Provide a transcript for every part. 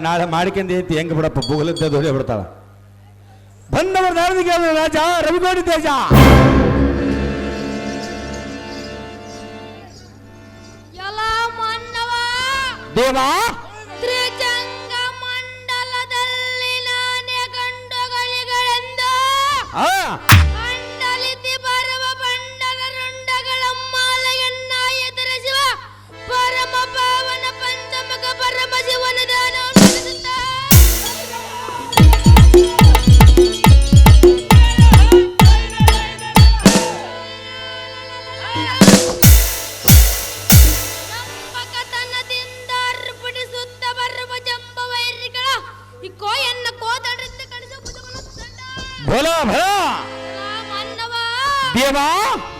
ನಾಳೆ ಮಾಡ್ಕೊಂಡ್ ಐತಿ ಹೆಂಗ್ ಬಿಡಪ್ಪ ಬುಗಲದ್ದ ದೊರೆ ಬಿಡ್ತಾಳ ಬಂದವರ ದಾರದಿಗೆ ರಾಜ? ರವಿಗೋಡಿ ತೇಜ. ದೇವಾ. ತ್ರಿಜಂಗ ಮಂಡಲದಲ್ಲಿ ನಾನೇ ಗಂಡುಗಳಿಗಳೆಂದು irmão?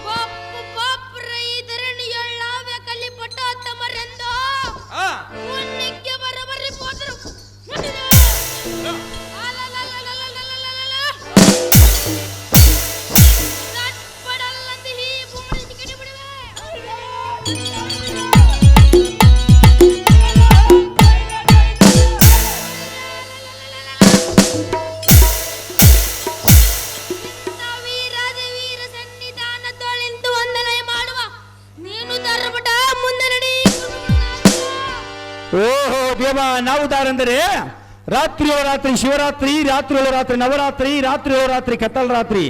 ರಾತ್ರಿಯೋ ರಾತ್ರಿ ಶಿವರಾತ್ರಿ ರಾತ್ರಿಯೋ ರಾತ್ರಿ ನವರಾತ್ರಿ ರಾತ್ರಿಯೋ ರಾತ್ರಿ ಕತ್ತಲ ರಾತ್ರಿ.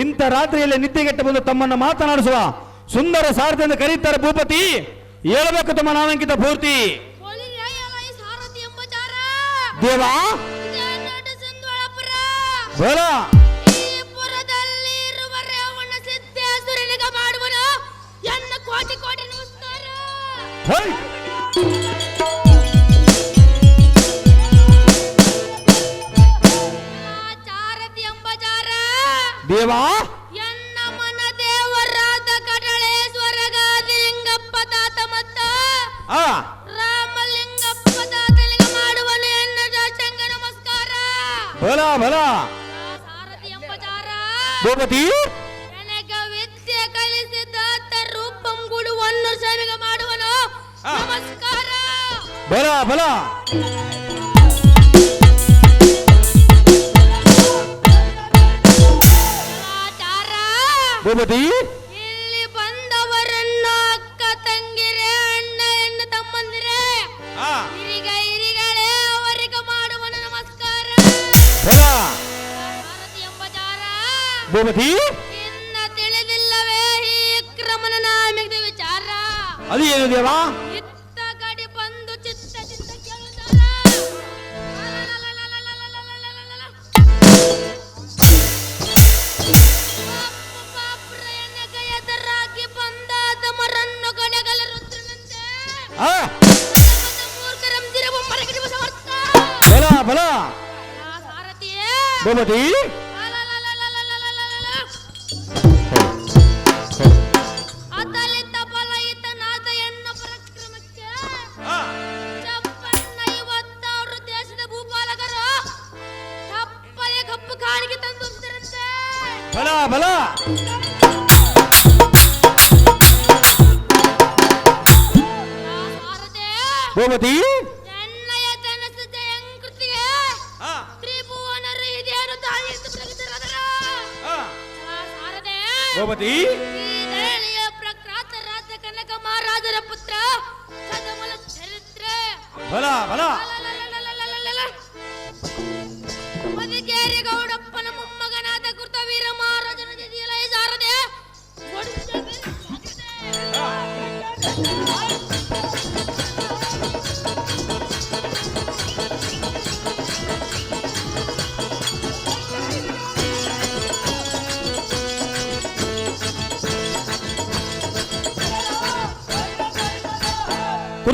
ಇಂಥ ರಾತ್ರಿಯಲ್ಲಿ ನಿದ್ದೆಗೆಟ್ಟ ಬಂದು ತಮ್ಮನ್ನು ಮಾತನಾಡಿಸುವ ಸುಂದರ ಸಾರಥಿಯಿಂದ ಕರೀತಾರೆ ಭೂಪತಿ. ಹೇಳಬೇಕು ತಮ್ಮ ನಾವಂಕಿತ ಪೂರ್ತಿ. ದೇವಾ. ಬಲ. ಮಾಡುವನು ಕೋಟಿ ಕೋಟಿ ದೇವಾ? ಎನ್ನ ಮನ ದೇವರಾದ ಕಡಳೇಶ್ವರ ಗಾದಿಲಿಂಗಪ್ಪ ತಾತ ಮತ್ತ ಆ. ರಾಮಲಿಂಗಪ್ಪ ತಾತನಿಗೆ ಮಾಡುವನು ಎನ್ನ ದಾಸಂಗ ನಮಸ್ಕಾರ. ಬಲ ಬಲ. ಸಾರಥಿ ಎಂಬ ಜಾರ ಭೂಪತಿ. ನನಗ ವಿದ್ಯೆ ಕಲಿಸಿದಾತ ರೂಪಂ ಗುಡುವನ್ನು ಸೇವೆಗೆ ಮಾಡುವನು. ನಮಸ್ಕಾರ. ಬಲ ಬಲ. ಭೂಪತಿ ಇಲ್ಲಿ ಬಂದವರನ್ನ ಅಕ್ಕ ತಂಗಿರೆ ಅಣ್ಣ ಎಣ್ಣ ತಮ್ಮಂದಿರೆ. ಹಿರಿಗ ಹಿರಿಗಳೇ ಅವರಿಗೆ ಮಾಡುವ ನಮಸ್ಕಾರ. ಭೂಪತಿ ಇನ್ನ ತಿಳಿದಿಲ್ಲವೇ ಈ ಕ್ರಮನ ನಾಮಿಗೆ ವಿಚಾರ. ಅದು ಏನು ದೇವಾ?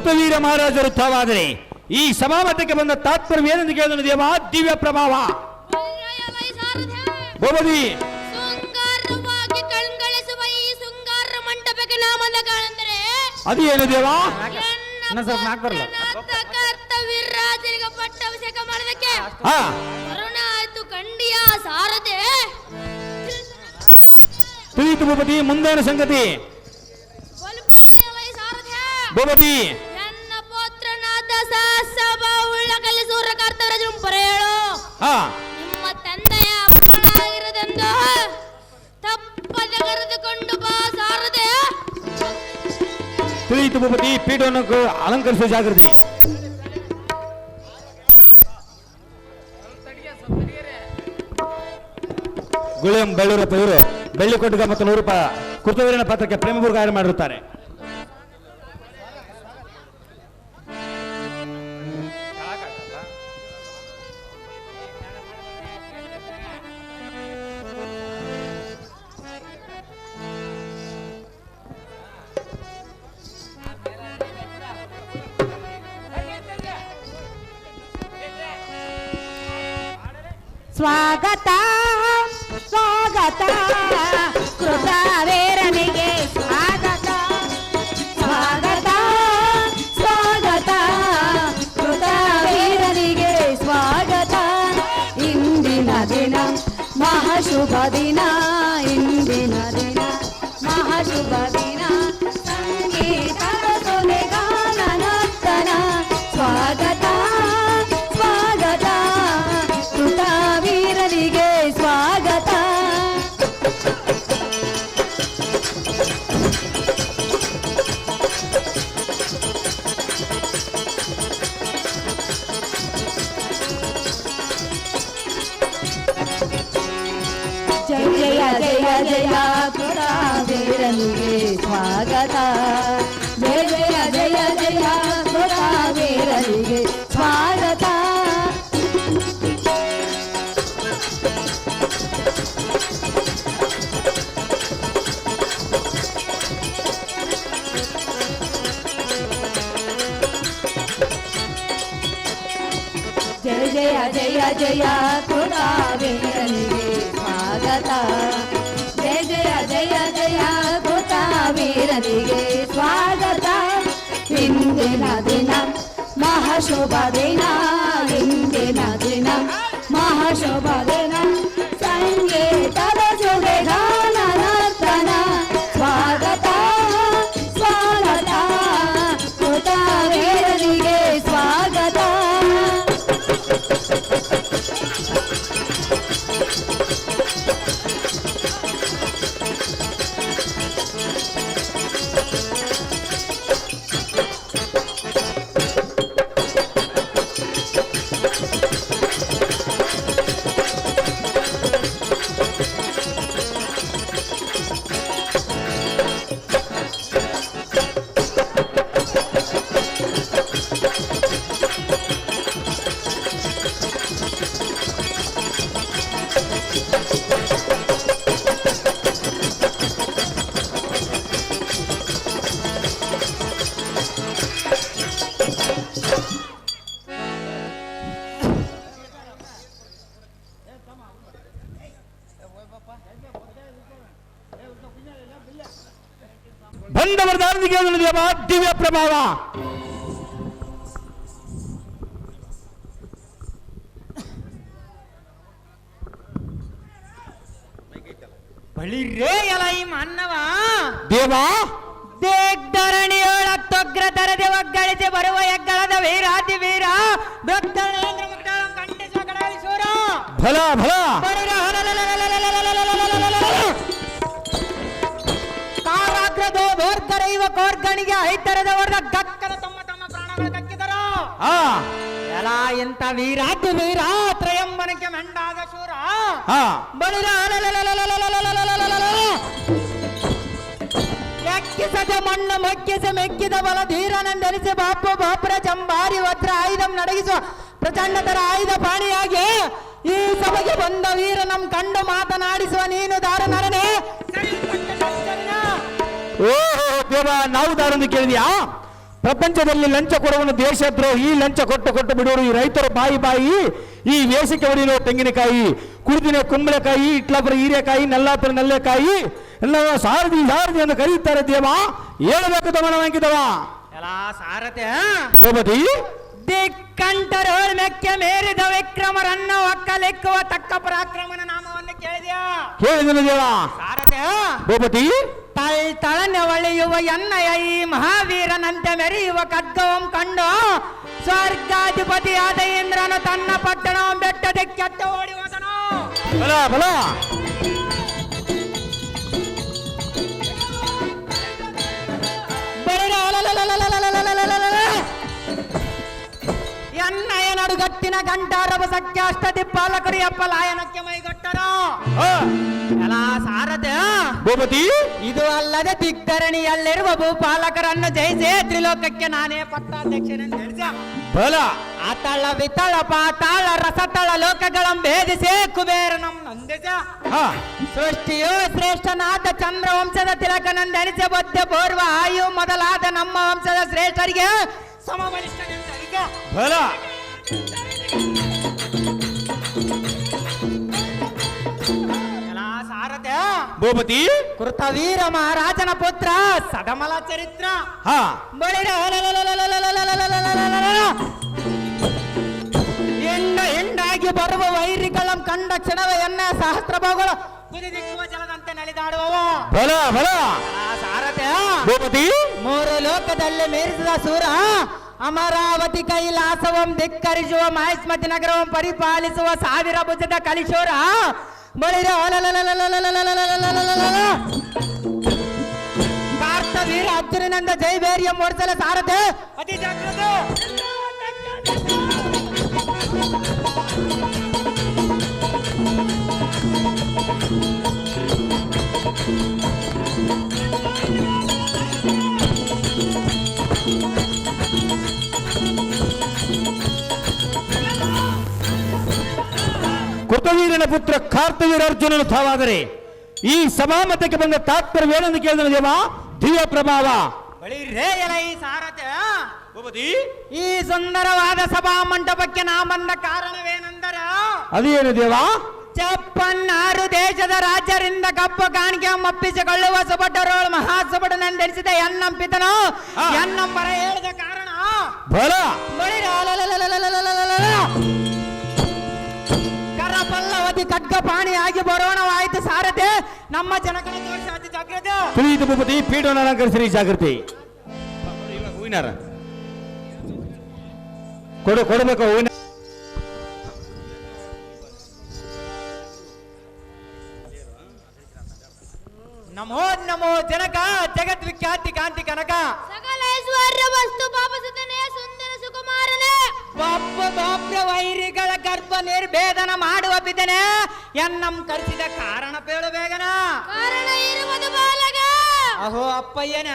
ಧೂರ್ತವೀರ ಮಹಾರಾಜರು ತಾವಾದರೆ ಈ ಸಭಾಮತಕ್ಕೆ ಬಂದ ತಾತ್ಪರ್ಯವೇನೆಂದು ಕೇಳಿದನು ದೇವ? ದಿವ್ಯ ಪ್ರಭಾವ. ಗೋಮದಿ ಅದು ಏನು ದೇವಾ? ತುಳಿತು ಭೂಪತಿ ಮುಂದೇನು ಸಂಗತಿ? ಭೂಪತಿ ತಿಳಿಯಿತು ಭೂಪತಿ ಪೀಠವನ್ನು ಅಲಂಕರಿಸುವ ಜಾಗೃತಿ. ಗುಳಿಯಂ ಬೆಳ್ಳೂರಪ್ಪ ಇವರು ಬೆಳ್ಳಿ ಮತ್ತು ನೂರು ರೂಪಾಯಿ ಕೃತವೀರನ ಪಾತ್ರಕ್ಕೆ ಪ್ರೇಮಪೂರ್ವಕ ಆಯ್ಕೆ ಮಾಡಿರುತ್ತಾರೆ. ಮಹಾಶುಭ ದಿನ ಇಂದಿನ ದಿನ ಮಹಾಶುಭ ದಿನ జయ జయ కృతావీరనివే స్వాగత. జయ జయ జయ జయ కృతావీరనిగే స్వాగత. ఇందిన దిన మహాశుభ దిన ఇందిన దిన మహాశుభ దిన. ದಿವ್ಯ ಪ್ರಭಾವ ಬಳಿರೇ ಎಲ ಈ ಮನ್ನವ ದೇವ ದೇಗ್ಧರಣಿಯೊಳತ್ತೊಗ್ರ ತರದೆ ಒಗ್ಗಳಿಸಿ ಬರುವ ಎಗ್ಗಳದ ವೀರಾತಿ ವೀರ ಭಕ್ತನೇಂದ್ರ ಮುಕ್ತಾಳ ಕಂಠಿಸುವ ಕಡಾಲಿಸೂರ ಫಲ ಫಲ ಬಳಿರ ಕೋರ್ಗಣಿಗೆ ಐತರದ ಹೊಡೆದ ಗಕ್ಕನ ತಮ್ಮ ತಮ್ಮ ಪ್ರಾಣಗಳು ಕಕ್ಕಿದರು ಎಲ್ಲ ಎಂತ ವೀರಾತಿ ವೀರ ತ್ರಯಂಬನಕ್ಕೆ ಮೆಂಡಾದ ಶೂರ. ಬಳಿರ ಲೆಕ್ಕಿಸದ ಮಣ್ಣು ಮೆಕ್ಕಿಸ ಮೆಕ್ಕಿದ ಬಲ ಧೀರನಂದರಿಸಿ ಬಾಪು ಬಾಪುರ ಚಂಬಾರಿ ವಜ್ರ ಆಯುಧಂ ನಡಗಿಸುವ ಪ್ರಚಂಡತರ ಆಯುಧ ಪಾಣಿಯಾಗಿ ಈ ಸಭೆಗೆ ಬಂದ ವೀರ ನಮ್ ಕಂಡು ಮಾತನಾಡಿಸುವ ನೀನು ದಾರ ನರನೆ ಓ ದೇವ ನಾವು ದಾರನ್ನು ಕೇಳಿದ್ಯಾ? ಪ್ರಪಂಚದಲ್ಲಿ ಲಂಚ ಕೊಡುವನು ದೇಶದ್ರೋಹಿ ಲಂಚ ಕೊಟ್ಟು ಕೊಟ್ಟು ಬಿಡೋರು ಈ ರೈತರು ಬಾಯಿ ಬಾಯಿ ಈ ವೇಷಕ್ಕೆ ಹೊಡೆಯುವ ತೆಂಗಿನಕಾಯಿ ಕುಡಿದಿನ ಕುಂಬಳಕಾಯಿ ಇಟ್ಲಾಪುರ ಹೀರೆಕಾಯಿ ನಲ್ಲಾಪುರ ನಲ್ಲೆಕಾಯಿ ಎಲ್ಲ ಸಾರದಿ ಸಾರದಿ ಎಂದು ಕರೆಯುತ್ತಾರೆ ದೇವ. ಹೇಳಬೇಕು ತಮನವಂಕಿದವ ಎಲ್ಲ ಸಾರತೆ ಗೋಪತಿ ದಿಕ್ಕಂಟರೋಳ್ ಮೆಕ್ಕೆ ಮೇರಿದ ವಿಕ್ರಮರನ್ನ ಒಕ್ಕಲೆಕ್ಕುವ ತಕ್ಕ ಪರಾಕ್ರಮನ ನಾಮವನ್ನು ಕೇಳಿದ್ಯಾ? ಕೇಳಿದನು ದೇವ. ಸಾರತೆ ಗೋಪತಿ ತಳ್ ತಳನೆ ಒಳೆಯುವ ಎನ್ನಯ ಈ ಮಹಾವೀರನಂತೆ ಮೆರೆಯುವ ಖಡ್ಗವಂ ಕಂಡು ಸ್ವರ್ಗಾಧಿಪತಿಯಾದ ಇಂದ್ರನು ತನ್ನ ಪಟ್ಟಣ ಬೆಟ್ಟದ ಕೆಟ್ಟ ಬಲ ಬಲ ಬಳಿರ ಎನ್ನಯನಡುಗಟ್ಟಿನ ಗಂಟಾರವ ಸಖ್ಯಾಷ್ಟತಿ ಪಾಲಕರು ಅಪ್ಪ ಲಾಯನಕ್ಕೆ ಓನಾ ಸಾರದ ಭೂಪತಿ? ಇದು ಅಲ್ಲದೆ ದಿಗ್ಧರಣಿಯಲ್ಲಿರುವ ಭೂಪಾಲಕರನ್ನು ಜಯಿಸಿ ತ್ರಿಲೋಕಕ್ಕೆ ನಾನೇ ಪಟ್ಟಾಧ್ಯಕ್ಷನನ್ನು ಹೇಳಿದ. ಬಲ. ಆತಳ ವಿತಳ ಪಾತಾಳ ರಸತಳ ಲೋಕಗಳನ್ನು ಭೇದಿಸಿ ಕುಬೇರ ನಂದಿಸ. ಸೃಷ್ಟಿಯು ಶ್ರೇಷ್ಠನಾದ ಚಂದ್ರವಂಶದ ತಿಲಕನಂದನಿಸಿ ಬದ್ಧ ಪೂರ್ವ ಆಯು ಮೊದಲಾದ ನಮ್ಮ ವಂಶದ ಶ್ರೇಷ್ಠರಿಗೆ ಸಮಬಲಿಷ್ಠನೆಂದ भला భూపతి కృతవీర మహారాజన పుత్ర సడమల చరిత్ర ఎండ ಎಂಡಾಗಿ ಬರುವ ವೈರಿಗಳಂ ಕಂಡ ಕ್ಷಣವೇ ಎನ್ನ ಸಹಸ್ರಭಾಗಳು ಮೂರು ಲೋಕದಲ್ಲಿ ಮೇರಿಸಿದ ಸೂರ ಅಮರಾವತಿ ಕೈಲಾಸವಂ ಧಿಕ್ಕರಿಸುವ ಮಹೇಶ್ಮತಿ ನಗರವಂ ಪರಿಪಾಲಿಸುವ ಸಾವಿರ ಭುಜದ ಕಲಿಶೂರ. ಬಳಿರ ಕಾರ್ತವೀರ ಅರ್ಜುನನಿಂದ ಜೈವೇರಿಯ ಮೂಡಿಸಲ ಸಾರಥೆ ಅತಿ ಜಾಗ್ರತೆ ಕೃತವೀರನ ಪುತ್ರ ಕಾರ್ತವೀರ ಅರ್ಜುನನು ತಾವಾದರೆ ಈ ಸಭಾಮತಕ್ಕೆ ಬಂದ ತಾತ್ಪರ್ಯವೇನೆಂದು ಕೇಳಿದ ದೇವ ದಿವ್ಯ ಪ್ರಭಾವ ಈ ಸಾರಥ ಭೂಪತಿ ಈ ಸುಂದರವಾದ ಸಭಾ ಮಂಟಪಕ್ಕೆ ನಾ ಬಂದ ಕಾರಣವೇನೆಂದರ ಅದೇನು ದೇವ ಚಪ್ಪನ್ನಾರು ದೇಶದ ರಾಜ್ಯರಿಂದ ಕಪ್ಪು ಕಾಣಿಕೆ ಮಪ್ಪಿಸಿಕೊಳ್ಳುವ ಸುಬಡ್ಡರೋಳು ಮಹಾ ಸುಬಡನೆಂದೆನಿಸಿದ ಎನ್ನಂಪಿತನು ಆ. ಎನ್ನಂಬರ ಹೇಳಿದ ಕಾರಣ ಬಲ ಬಳಿರ ಕರಪಲ್ಲವತಿ ಖಡ್ಗ ಪಾಣಿಯಾಗಿ ಬರೋಣವಾಯಿತು ಸಾರಥೆ ನಮ್ಮ ಜನಗಳ ತೋರಿಸಿ ಅತಿ ಜಾಗ್ರತೆ ತಿಳಿಯಿತು ಭೂಪತಿ ಪೀಠವನ್ನು ಅಲಂಕರಿಸಿರಿ ಜಾಗೃತಿ ಹೂವಿನಾರ ಕೊಡು ಕೊಡಬೇಕು ಹೂವಿನ ನಮೋ ನಮೋ ಜನಕ ಜಗದ್ವಿಖ್ಯಾತಿ ಕಾಂತಿ ಕನಕ ಸಕಲ ಐಶ್ವರ್ಯ ವಸ್ತು ಪಾಪಸುತನೇ ಸುಂದರ ಬಾಪ ಬಾಪ್ರ ವೈರಿಗಳ ಗರ್ಭ ನಿರ್ಭೇದನ ಮಾಡುವ ಬಿದ್ದನೆ ಎನ್ನಂ ಕರೆಸಿದ ಕಾರಣ ಪೇಳು ಬೇಗನ. ಕಾರಣ ಇರುವುದು ಬಾಲಗ. ಅಹೋ ಅಪ್ಪಯ್ಯನ.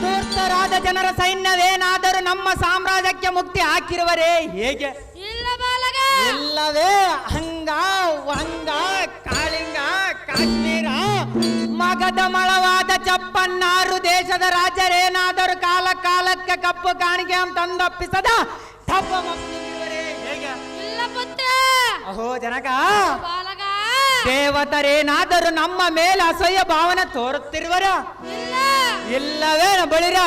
ಧೂರ್ತರಾದ ಜನರ ಸೈನ್ಯವೇನಾದರೂ ನಮ್ಮ ಸಾಮ್ರಾಜ್ಯಕ್ಕೆ ಮುಕ್ತಿ ಹಾಕಿರುವರೇ ಹೇಗೆ? ಇಲ್ಲವೇ ಹಂಗ ವಂಗ ಕಾಳಿಂಗ ಮಗದ ಮಳವಾದ ಚಪ್ಪನ್ನಾರು ದೇಶದ ರಾಜರೇನಾದರೂ ಕಾಲ ಕಾಲಕ್ಕೆ ಕಪ್ಪು ಕಾಣಿಕೆ ಅಂತಂದಪ್ಪಿಸದ ತಪ್ಪ ಅಹೋ ಜನಕ. ದೇವತರೇನಾದರೂ ನಮ್ಮ ಮೇಲೆ ಅಸಹ್ಯ ಭಾವನೆ ತೋರುತ್ತಿರುವರ? ಇಲ್ಲ. ಇಲ್ಲವೇ ಬಳಿರ?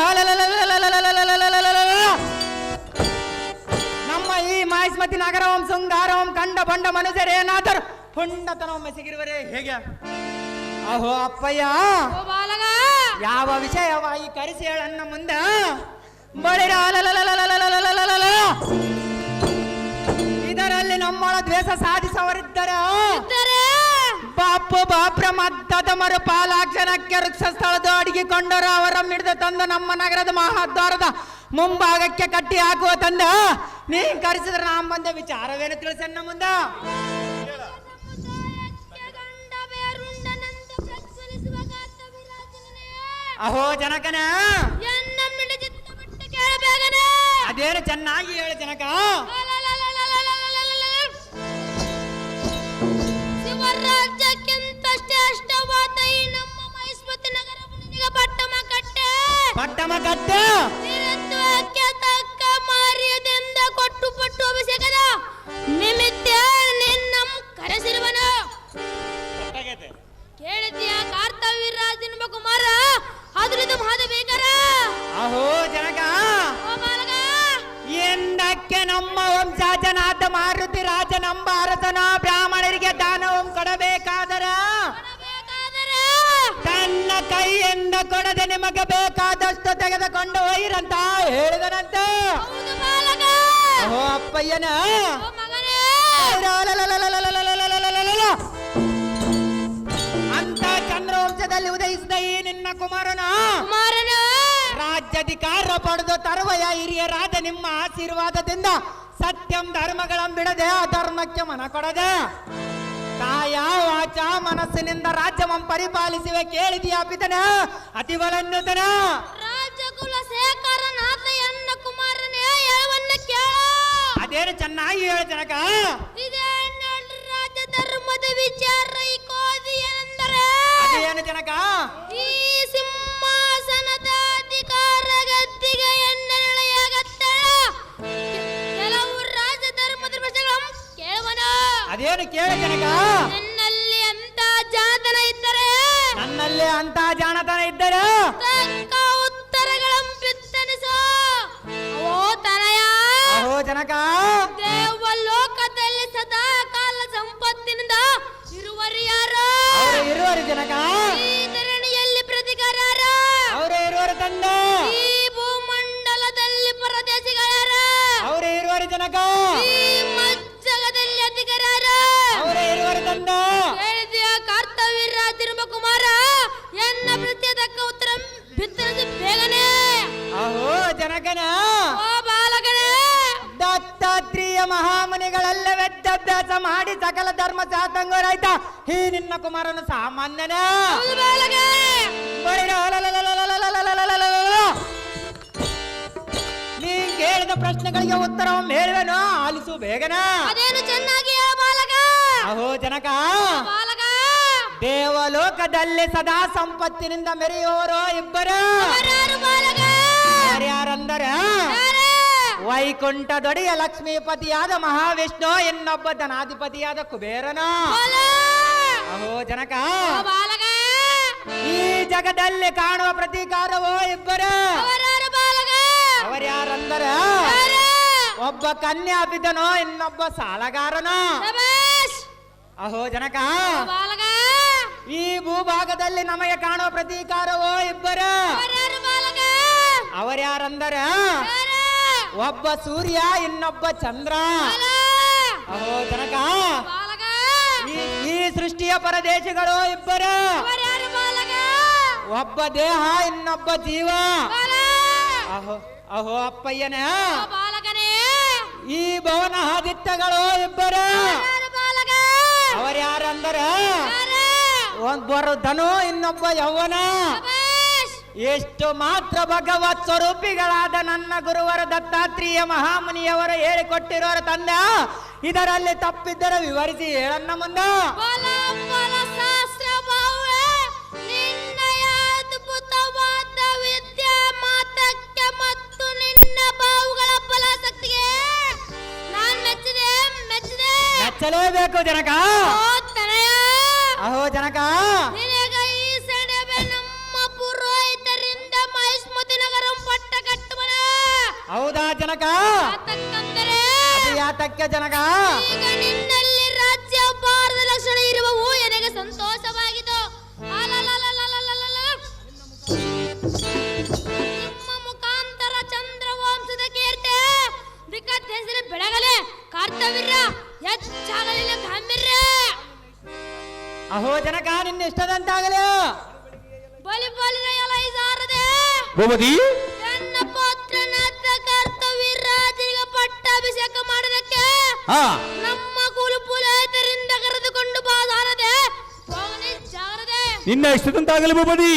ನಮ್ಮ ಈ ಮಾಹಿಸ್ಮತಿ ನಗರವಂ ಶೃಂಗಾರವಂ ಕಂಡ ಬಂಡ ಮನುಜರೇನಾದರೂ ಪುಂಡತನವೊಮ್ಮೆ ಸಿಗಿರುವರೇ ಹೇಗೆ? ಅಹೋ ಅಪ್ಪಯ್ಯ. ಓ ಬಾಲಗ. ಯಾವ ವಿಷಯವಾಗಿ ಕರೆಸಿ ಹೇಳನ್ನ ಮುಂದ? ಬಳಿರ ಇದರಲ್ಲಿ ನಮ್ಮಳ ದ್ವೇಷ ಸಾಧಿಸವರಿದ್ದರ? ಬಾಪು ಬಾಪ್ರ ಮದ್ದದ ಮರುಪಾಲಾಕ್ಷಣಕ್ಕೆ ವೃಕ್ಷ ಸ್ಥಳದ ಅಡಗಿಕೊಂಡರು ಅವರ ಮಿಡಿದು ತಂದ ನಮ್ಮ ನಗರದ ಮಹಾದ್ವಾರದ ಮುಂಭಾಗಕ್ಕೆ ಕಟ್ಟಿ ಹಾಕುವ ತಂದ ನೀ ಕರೆಸಿದ್ರೆ ನಾಂ ಬಂದ. ವಿಚಾರವೇನು ತಿಳಿಸನ್ನ ಮುಂದ? ಅಹೋ ಜನಕನ. ಅದೇನು ಚೆನ್ನಾಗಿ ಹೇಳು ಜನಕ. ಪಟ್ಟಮ ಕಟ್ಟೆ ಪಟ್ಟಮ ಕಟ್ಟೆ ನಿಮಗೆ ಬೇಕಾದಷ್ಟು ತೆಗೆದುಕೊಂಡು ಒಯ್ಯಿರಂತ ಹೇಳಿದನಂತೆ. ಅಪ್ಪಯ್ಯನ. ಓ ಮಗನೇ. ಅಂತ ಚಂದ್ರವಂಶದಲ್ಲಿ ಉದಯಿಸಿದ ಈ ನಿನ್ನ ಕುಮಾರನ. ಕುಮಾರನ. ರಾಜ್ಯಾಧಿಕಾರ ಪಡೆದು ತರುವಯ ಹಿರಿಯರಾದ ನಿಮ್ಮ ಆಶೀರ್ವಾದದಿಂದ ಸತ್ಯಂ ಧರ್ಮಗಳಂ ಬಿಡದೆ ಅಧರ್ಮಕ್ಕೆ ಮನ ಕೊಡದೆ. ಕಾಯ ವಾಚ ಮನಸ್ಸಿನಿಂದ ರಾಜ್ಯವಂ ಪರಿಪಾಲಿಸುವೆ ಕೇಳಿದೀಯ ಪಿತನ. ಅತಿಬಲನ್ನುತನ ರಾಜಕುಲ ಶೇಖರನಾಥ ಎನ್ನ ಕುಮಾರನೇ ಹೇಳವನ್ನ ಕೇಳ. ಅದೇನು ಚೆನ್ನಾಗಿ ಹೇಳ ಜನಕ. ರಾಜ ಧರ್ಮದ ವಿಚಾರ ಈ ಕೋದಿ ಏನೆಂದರೆ ಅದೇನು ಜನಕ. ಈ ಅದೇನು ಕೇಳ ಜನಕ? ನನ್ನಲ್ಲಿ ಅಂತ ಜಾತನ ಇದ್ದರೆ? ನನ್ನಲ್ಲಿ ಅಂತ ಜಾಣತನ ಇದ್ದರೆ? ತಕ್ಕ ಉತ್ತರಗಳನ್ನು ಬಿತ್ತನಿಸು ಓ ತನಯ. ಅಹೋ ಜನಕ? ದೇವಲೋಕದಲ್ಲಿ ಸದಾ ಕಾಲ ಸಂಪತ್ತಿನಿಂದ ಇರುವರು ಯಾರು? ಅವರು ಇರುವರು ಜನಕ. ಈ ಧರಣಿಯಲ್ಲಿ ಪ್ರತಿಕಾರ ಅವರು ಇರುವರು ತಂದ. ವೇದಾಭ್ಯಾಸ ಮಾಡಿ ಸಕಲ ಧರ್ಮ ಶಾತಂಗರಾಯ್ತ ಈ ನಿನ್ನ ಕುಮಾರನು ಸಾಮಾನ್ಯನ. ನೀ ಕೇಳಿದ ಪ್ರಶ್ನೆಗಳಿಗೆ ಉತ್ತರವನ್ನು ಹೇಳುವೆನು ಆಲಿಸು ಬೇಗನ ಅದೇನು ಚೆನ್ನಾಗಿ ಬಾಲಕ ಅಹೋ ಜನಕ ಬಾಲಕ ದೇವಲೋಕದಲ್ಲಿ ಸದಾ ಸಂಪತ್ತಿನಿಂದ ಮೆರೆಯೋರೋ ಇಬ್ಬರು ಯಾರ್ಯಾರಂದರ ಯಾರೇ? ವೈಕುಂಠದೊಡೆಯ ಲಕ್ಷ್ಮೀಪತಿಯಾದ ಮಹಾವಿಷ್ಣು ಇನ್ನೊಬ್ಬ ಧನಾಧಿಪತಿಯಾದ ಕುಬೇರನ. ಅಹೋ ಜನಕ! ಈ ಜಗದಲ್ಲಿ ಕಾಣುವ ಪ್ರತೀಕಾರವೋ ಇಬ್ಬರು? ಅವರ್ಯಾರಂದರ? ಒಬ್ಬ ಒಬ್ಬ ಕನ್ಯಾಪಿತನೋ ಇನ್ನೊಬ್ಬ ಸಾಲಗಾರನ. ಅಹೋ ಜನಕ! ಈ ಭೂಭಾಗದಲ್ಲಿ ನಮಗೆ ಕಾಣುವ ಪ್ರತೀಕಾರವೋ ಇಬ್ಬರು? ಅವರ್ಯಾರಂದರ? ಯಾರೇ? ಒಬ್ಬ ಸೂರ್ಯ ಇನ್ನೊಬ್ಬ ಚಂದ್ರ. ಅಹೋ ಈ ಈ ಸೃಷ್ಟಿಯ ಪರದೇಶಗಳು ಇಬ್ಬರು. ಒಬ್ಬ ದೇಹ ಇನ್ನೊಬ್ಬ ಜೀವ. ಅಹೋ ಅಹೋ ಅಪ್ಪಯ್ಯನ. ಈ ಭವನ ಆದಿತ್ಯಗಳು ಇಬ್ಬರು ಅವರ್ಯಾರಂದ್ರ? ಒಬ್ಬರು ಧನು ಇನ್ನೊಬ್ಬ ಯೌವನ. ಎಷ್ಟು ಮಾತ್ರ ಭಗವತ್ ಸ್ವರೂಪಿಗಳಾದ ನನ್ನ ಗುರುವರ ದತ್ತಾತ್ರೇಯ ಮಹಾಮುನಿಯವರು ಹೇಳಿಕೊಟ್ಟಿರೋರ ತಂದ ಇದರಲ್ಲಿ ತಪ್ಪಿದ್ದರೆ ವಿವರಿಸಿ ಹೇಳನ್ನ ಮುಂದ. ಮೆಚ್ಚಲೇಬೇಕು ಜನಕ. ಅಹೋ ಬಾಹುವೆ ಹೌದಾ ಜನಕ? ಅದು ಯಾತಕ್ಕೆ ಜನಕ? ಈಗ ನಿನ್ನಲ್ಲಿ ರಾಜ್ಯ ಭಾರತ ಲಕ್ಷಣ ಇರುವವು ನನಗೆ ಸಂತೋಷವಾಗಿತ್ತು ನಿಮ್ಮ ಮುಖಾಂತರ ಚಂದ್ರ ವಂಶದ ಕೀರ್ತಿ. ವಿಕತ್ ಹೆಸರು ಬೆಳಗಲೆ. ಕರ್ತವ್ಯ ಹೆಚ್ಚಾಗಲಿಲ್ಲ ಗಾಂಭೀರ್ಯ ಅಹೋ ಜನಕ ನಿನ್ನ ಇಷ್ಟದಂತಾಗಲಿ ಬಲಿ ಬಲಿ ಸಾರದೆ ಭೂಮತಿ ಆಗ್ಸಿದಂತಾಗಲಿ ಭೂಪತಿ.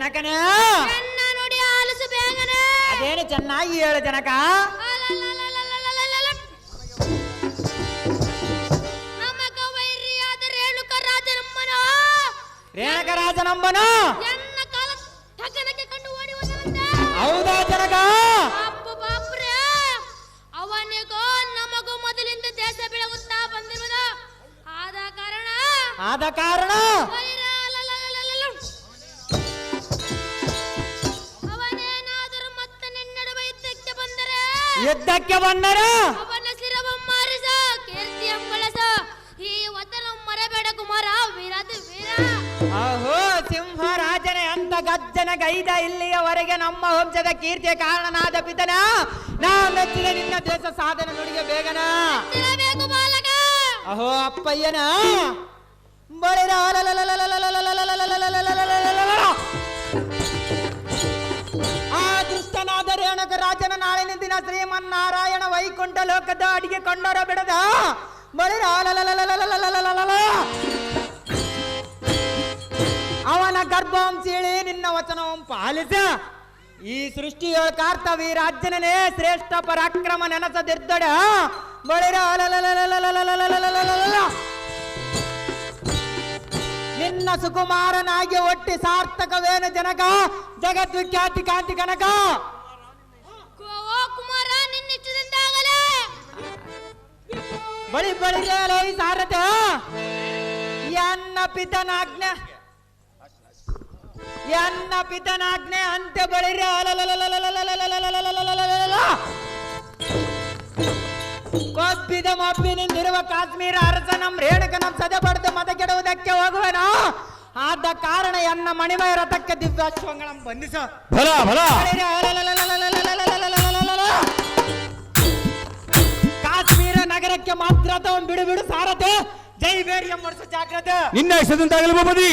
ಜನಕನ. ನೋಡಿ ಆಲಸು ಬೇಗನೆ. ಅದೇನು ಚೆನ್ನಾಗಿ ಹೇಳು ಜನಕ. ನಮ್ಮ ರೇಣುಕ ರಾಜನಮ್ಮನೋ ರೇಣಕ ರಾಜನಮ್ಮನೋ ಎನ್ನ ಕಂಡು ಓಡಿ ಹೌದಾ ಜನಕ ಅಪ್ಪ ಬಾಪ್ರೆ ನಮಗೂ ಮೊದಲಿಂದ ದೇಶ ಬೆಳಗುತ್ತಾ ಬಂದಿರುವುದು ಆದ ಕಾರಣ ಆದ ಕಾರಣ ಯುದ್ಧಕ್ಕೆ ಬಂದರು ಅವನ ಈ ಮರಬೇಡ ಕುಮಾರ ವೀರದು ವೀರ ಅಹೋ ಸಿಂಹರಾಜನೇ ಅಂತ ಗಜ್ಜನ ಗೈದ ಇಲ್ಲಿಯವರೆಗೆ ನಮ್ಮ ವಂಶದ ಕೀರ್ತಿಯ ಕಾರಣನಾದ ಪಿತನ ನಾ ಮೆಚ್ಚಿದ ನಿನ್ನ ದೇಶ ಸಾಧನೆ ನುಡಿಗೆ ಬೇಗನ ಬಾಲಕ ಅಹೋ ಅಪ್ಪಯ್ಯನ ಬಳಿರ ಶ್ರೀಮನ್ನಾರಾಯಣ ವೈಕುಂಠ ಲೋಕದ ಅಡಿಗೆ ಕೊಂಡರ ಬಿಡದ ಬಳಿರ ಅವನ ಗರ್ಭಂ ಸೀಳಿ ನಿನ್ನ ವಚನವಂ ಪಾಲಿಸ ಈ ಸೃಷ್ಟಿಯ ಕಾರ್ತವಿ ರಾಜ್ಯನೇ ಶ್ರೇಷ್ಠ ಪರಾಕ್ರಮ ನೆನಸದಿರ್ದಡ ಬಳಿರ ನಿನ್ನ ಸುಕುಮಾರನಾಗಿ ಒಟ್ಟಿ ಸಾರ್ಥಕವೇನು ಜನಕ ಜಗದ್ವಿಖ್ಯಾತಿ ಕಾಂತಿ ಕನಕ ಬಳಿ ಬಳಿ ಸಾರಥ ಎನ್ನ ಪಿತನಾಜ್ಞೆ. ಎನ್ನ ಪಿತನಾಜ್ಞೆ ಅಂತ್ಯ ಬಳಿರ ಕೊಬ್ಬಿದ ಮಬ್ಬಿನಿಂದಿರುವ ಕಾಶ್ಮೀರ ಅರಸ ನಮ್ ರೇಣುಕ ನಮ್ ಸದೆ ಪಡೆದು ಮತ ಕೆಡುವುದಕ್ಕೆ ಹೋಗುವನು? ಆದ ಕಾರಣ ಎನ್ನ ಮಣಿಮಯ ರಥಕ್ಕೆ ದಿವ್ಯಾಶ್ವಗಳಂ ಬಂಧಿಸ. ನಗರಕ್ಕೆ ಮಾತ್ರ ಬಿಡು ಬಿಡು ಸಾರತೆ ಜೈ ಬೇರಿ ಎಂಬರ್ಸ ಜಾಗ್ರತೆ. ನಿನ್ನ ಹೆಸರಿಂದ ಭೂಪತಿ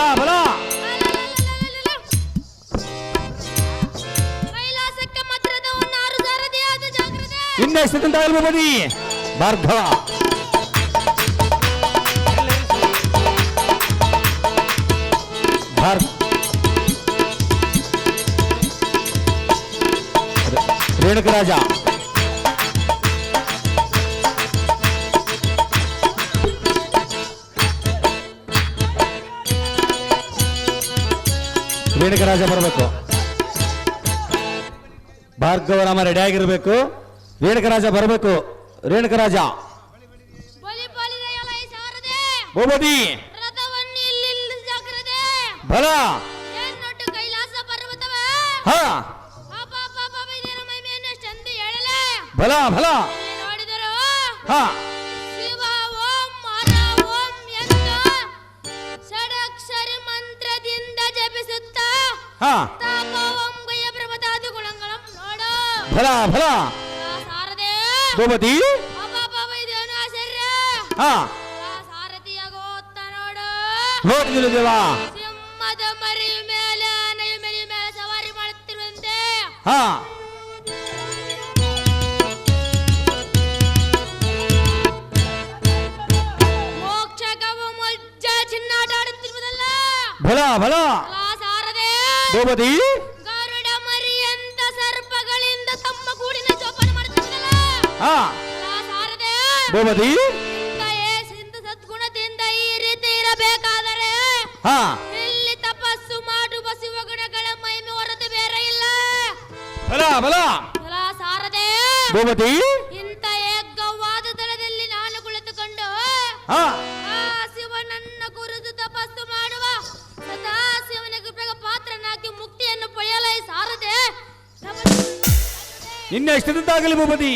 ಆರು ಬಲ ಜಾಗ್ರತೆ. ನಿನ್ನ ಇಷ್ಟದಂತಾಗಲಿ ಭೂಪತಿ ಭಾರ್ಗವ. ಭಾರ್ ರೇಣುಕ ರಾಜ ಬರಬೇಕು. ಭಾರ್ಗವರಾಮ ರೆಡಿ ಆಗಿರ್ಬೇಕು. ರೇಣುಕರಾಜ ಬರಬೇಕು. ರೇಣುಕರಾಜ ಭೂಪತಿ. ಬಲ. ಹಾ. ಬಲ ಬಲ. ಹಾ. ಹಾ. ಆ ಸಾರಥಿಯಾಗೋ ಓದ್ತಾ ನೋಡು. ನೋಡಿದಿಲ್ಲ ದೇವ. ಸಿಂಹದ ಮರಿಯ ಮೇಲೆ ನೈ ಮರಿ ಮೇಲೆ ಸವಾರಿ ಮಾಡುತ್ತಿರುವಂತೆ. ಹಾ. ಮೋಕ್ಷಕವು ಮೊಜ್ಜ ಚಿನ್ನಾಟ ಆಡುತ್ತಿರುವುದಲ್ಲ. ಭಲ ಸಾರದೆ ಭೂಪತಿ ಗರುಡ ಮರಿಯಂತ ಸರ್ಪಗಳಿಂದ ತಮ್ಮ ಗೂಡಿನ ಜೋಪಾನ ಮಾಡುತ್ತಿರುವುದಲ್ಲ ಹಾ. ಸಾರದೆ ಭೂಪತಿ ಇಂಥ ಏಸಿಂದ ಸದ್ಗುಣದಿಂದ ಈ ರೀತಿ ಇರಬೇಕಾದರೆ ಹಾ. ಇಲ್ಲಿ ತಪಸ್ಸು ಮಾಡುವ ಶಿವಗುಣಗಳ ಮಹಿಮೆ ಹೊರತು ಬೇರೆ ಇಲ್ಲ. ಬಲ ಬಲ. ಸಾರದೆ. ಭೂಪತಿ ಇಂಥ ಏಕವಾದ ದಳದಲ್ಲಿ ನಾನು ಕುಳಿತುಕೊಂಡು ಹಾ. ನಿನ್ನ ಇಷ್ಟದಿಂದಾಗಲಿ ಭೂಪತಿ.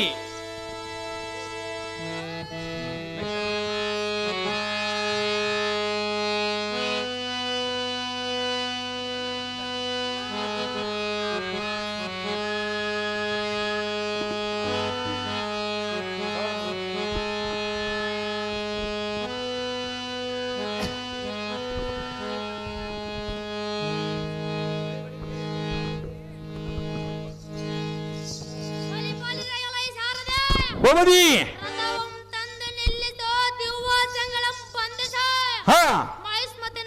ಬಂಧಿಸ ಹಾ. ಮಹೇಶ್ ಮತ್ತೆ